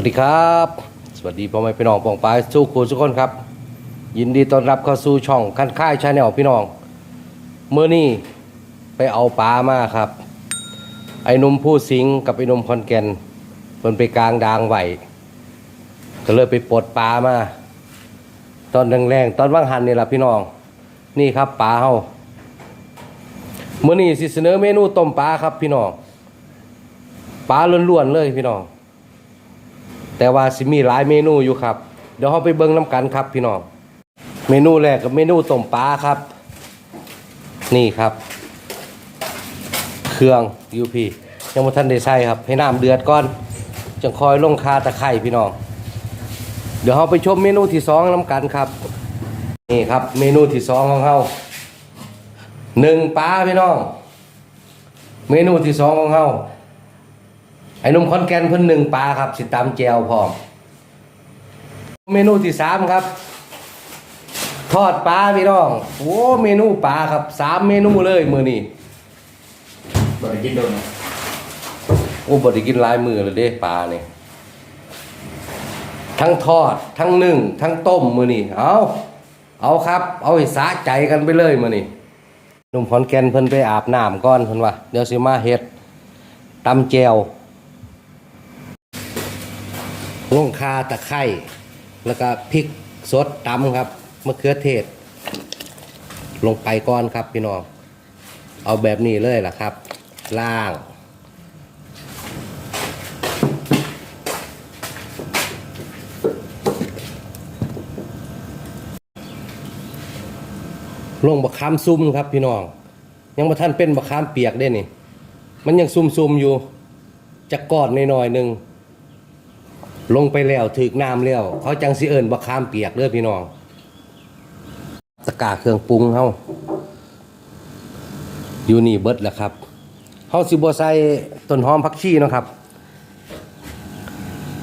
วัสดีครับ สวัสดีพ่อแม่พี่น้องปองปายสู้ครูทุกคนครับ ยินดีต้อนรับเข้าสู่ช่องคันค่ายชาแนลพี่น้องเมื่อนี้ไปเอาปลามาครับ ไอ้หนุ่มผู้สิงกับไอ้หนุ่มคอนแกนเพิ่นไปกลางดางไหวก็เลยไปปลดปลามา ตอนแรงๆตอนว่างหันนี่แหละพี่น้อง นี่ครับปลาเฮาเมื่อนี้สิเสนอเมนูต้มปลาครับพี่น้องปลาล้วนๆเลยพี่น้อง แต่ว่าสิมีหลายเมนูอยู่ครับ เดี๋ยวเราไปเบิ่งน้ำกันครับพี่น้อง เมนูแรกกับเมนูต้มปลาครับ นี่ครับ เครื่องยูพียังไม่ทันได้ใส่ครับ ให้น้ำเดือดก่อนจังคอยลงคาตะไคร่พี่น้อง เดี๋ยวเราไปชมเมนูที่สองน้ำกันครับ นี่ครับ เมนูที่สองของเราหนึ่งปลาพี่น้อง เมนูที่สองของเรา ไอ้หนุ่มคอนแกนเพิ่นหนึ่งปลาครับสิตามแจวพร้อม เมนูที่สามครับ ทอดปลาพี่น้อง โอ้เมนูปลาครับสามเมนูเลยมือนี้บริกินโดนโอ้บไดกินหลายมือเลยเด้ปลาเนี่ยทั้งทอด ทั้งนึ่ง ทั้งต้มมือนี้เอาเอาครับ เอาให้สะใจกันไปเลยมือนี้หนุ่มคอนแกนเพิ่นไปอาบน้ำก่อนเพิ่นว่าเดี๋ยวสิมาเฮ็ดตำแจว ลงคาตะไคร้แล้วก็พริกสดตำครับมะเขือเทศ ลงไปก่อนครับพี่น้อง เอาแบบนี้เลยล่ะครับ ล่าง ลงบะขามซุ่มครับพี่น้อง ยังบ่ท่านเป็นบะขามเปียกได้นี่ มันยังซุ่มๆอยู่จะกอดหน่อยๆหนึ่ง ลงไปแล้วถึกน้ำแล้วเขาจังสิเอิญบะขามเปียกเด้อพี่น้องตะกร้าเครื่องปรุงเฮาอยู่นี่เบิดแล้วครับเฮาสิบ่ใส่ต้นหอมผักชีเนาะครับ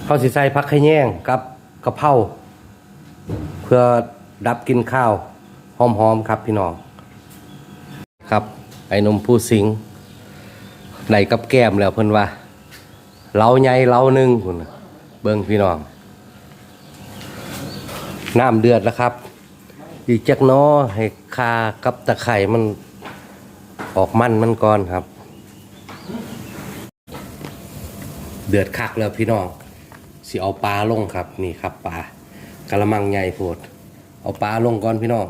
เฮาสิใส่ผักขะแยงกับกะเพราเพื่อดับกินข้าวหอมๆครับพี่น้อง ครับ ไอ้หนมผู้สิงไหนกับแก้มแล้วเพิ่นว่าเราใหญ่เราหนึ่งพุ่นะ เบิ่งพี่น้องน้ำเดือดแล้วครับ อีกจักน้อให้คากับตะไคร่มันออกมันมันก่อนครับ เดือดคักแล้วพี่น้องสิเอาปลาลงครับนี่ครับปลากะละมังใหญ่โพดเอาปลาลงก่อนพี่น้อง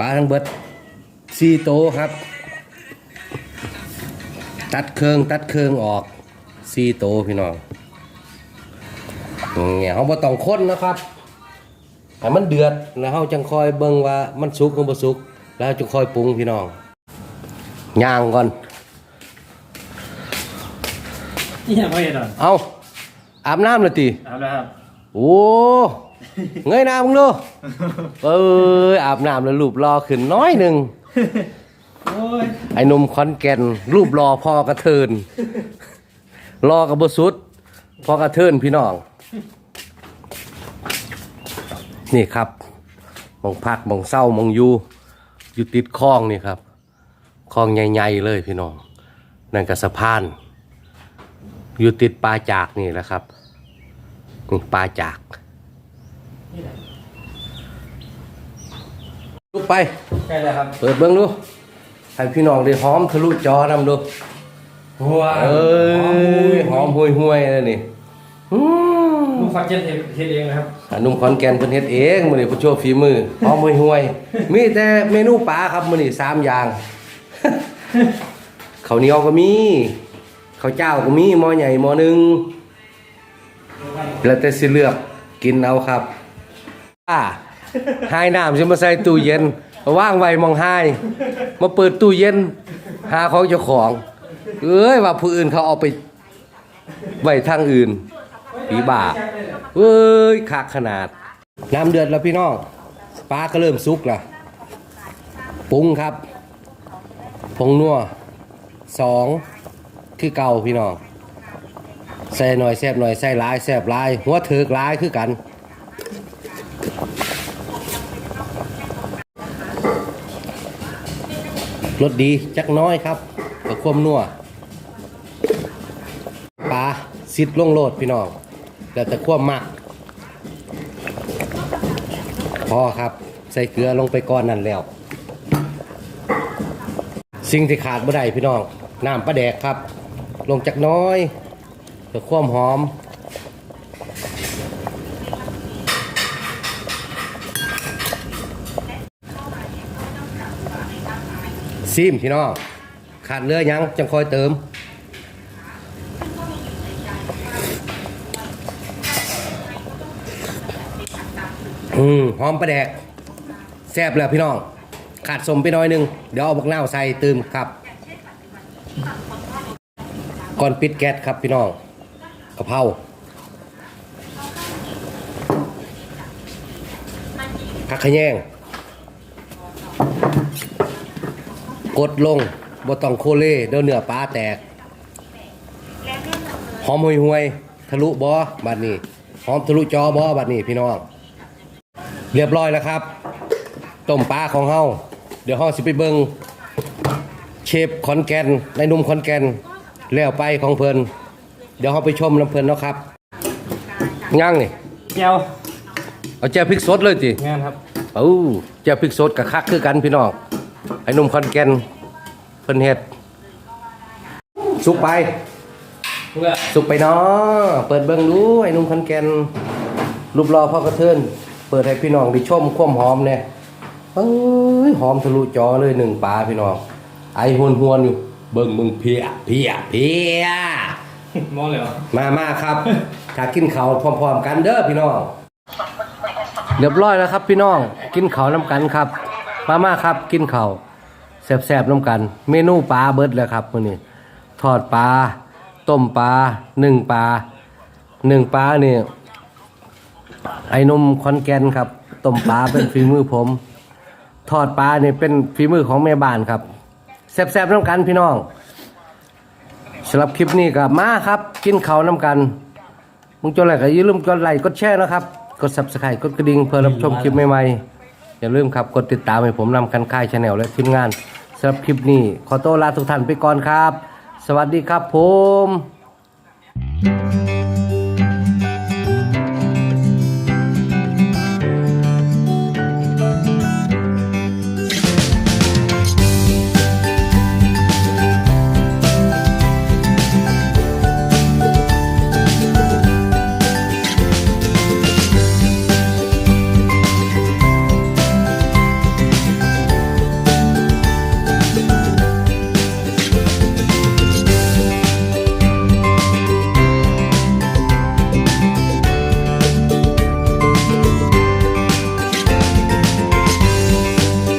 ปลาทั้งเบิดสี่โตครับ ตัดเครื่องตัดเครื่องออกสี่โตวพี่น้องเนี่ยเขาบ่ต้องค้นนะครับให้มันเดือดแล้วเขาจังคอยเบิ่งว่ามันสุกหรือบ่สุก แล้วจะคอยปรุงพี่น้องย่างก่อนนี่ยังไม่เห็นหรอเอาอาบน้ำเลยตีเอาแล้วครับโอ้เงยหน้ามึงดูเอ้ยอาบน้ำแล้วรูปรอขึ้นน้อยหนึ่งโอ้ย ไอ้หนมคอนแก่น รูปรอพอกระเทิน รอกับบสุด พอกระเทินพี่น้อง นี่ครับมองพักมองเศร้ามองอยู่อยู่ติดคลองนี่ครับคลองใหญ่ๆเลยพี่น้อง นั่นก็สะพาน อยู่ติดปลาจากนี่แหละครับนี่ปลาจากลุกไปใช่แล้วครับ เปิดเบิ้งดู ให้พี่น้องได้หอมทะลุจอนำดูว้าเอ้ยหอมห่วยห่วยๆเลยนี่อืมลูกฟักเจ็ดเฮ็ดเองนะครับอันนุ่มขอนแก่นเพิ่นเฮ็ดเองมื้อนี้ผู้โชว์ฝีมือหอมห่วยห่วยๆมีแต่เมนูปลาครับมื้อนี้สามอย่างข้าวเหนียวก็มีข้าวเจ้าก็มีหม้อใหญ่หม้อหนึงแล้วแต่สิเลือกกินเอาครับอ่าหายน้ำสิมาใส่ตู้เย็นมา ว่างไว้มองหายมาเปิดตู้เย็น หาของเจ้าของ เอ้ยว่าผู้อื่นเขาเอาไปไว้ทางอื่นปีบ่าเอ้ยคักขนาด น้ำเดือดแล้วพี่น้องปลาก็เริ่มสุกล้วปรุงครับผงนัวสองคือเก่าพี่น้องใส่หน่อยแซบหน่อยใส่ลายแซบลาย หัวเถือกลายคือกัน รสดีจักน้อยครับกับความนัวปลาซิดลงโลดพี่น้องแล้วแต่ความมักพอครับ ใส่เกลือลงไปก่อนนั่นแล้ว สิ่งที่ขาดบ่ได้พี่น้องน้ำปลาแดกครับ ลงจากน้อยเพื่อความหอม ซิมพี่น้องขาดเรือยังจังคอยเติมอืมหอมปลาแดกแซ่บแล้วพี่น้อง ขาดสมไปน้อยหนึง เดี๋ยวเอาบักนาวใส่เติมครับ ก่อนปิดแก๊สครับพี่น้องกะเพราผักขะแยง กดลงบ่ต้องโคเล่เดี๋ยวเนื้อปลาแตก หอมห่วยห่วยๆทะลุบอบัดนี้ หอมทะลุจอบอบัดนี้พี่น้อง เรียบร้อยแล้วครับ ต้มปลาของเฮาเดี๋ยวเฮาสิไปเบิงเชฟขอนแก่นในหนุ่มขอนแก่นแล้วไปของเพิ่นเดี๋ยวเฮาไปชมน้ำเพิ่นเนาะครับย่างนี่แก้วเอาแจ่วพริกสดเลยติงานครับ เอ้าแจ่วพริกสดกับคักคือกันพี่น้อง ไอ้หนุ่มขอนแก่นเพิ่นเฮ็ดสุกไปเพื่อสุกไปเนาะเปิดเบิ่งดูไอ้หนุ่มขอนแก่นรูปรอพ่อกระเทินเปิดให้พี่น้องได้ชมความหอมเนี่ยเอ้ยหอมทะลุจอเลยหนึ่งปลาพี่น้องไอหวนหวนๆอยู่ เบิ่งมึงเพียเพียเพียมองเลยเหรอมามาครับถ้ากินข้าวพร้อมๆกันเด้อพี่น้องเรียบร้อยแล้วครับพี่น้อง กินข้าวน้ำกันครับ มามาครับกินข้าวแซ่บๆน้ำกัน เมนูปลาเบิดแล้วครับมื้อนี้ทอดปลาต้มปลาหนึ่งปลาหนึ่งปลานี่ไอ้นมคอนแกนครับต้มปลาเป็นฝีมือผม ทอดปลานี่เป็นฝีมือของแม่บ้านครับแซ่บๆน้ำกันพี่น้องสำหรับคลิปนี้ก็มาครับ กินข้าวน้ำกันมึงจนอะไรก็อย่าลืมกดไลค์กดแชร์นะครับ กด subscribe กดกระดิ่งเพื่อรับชมคลิปใหม่ๆ อย่าลืมครับกดติดตามให้ผมนำกันค่ายชาแนลและทีมงานสำหรับคลิปนี้ ขอตัวลาทุกท่านไปก่อนครับ สวัสดีครับผม Thank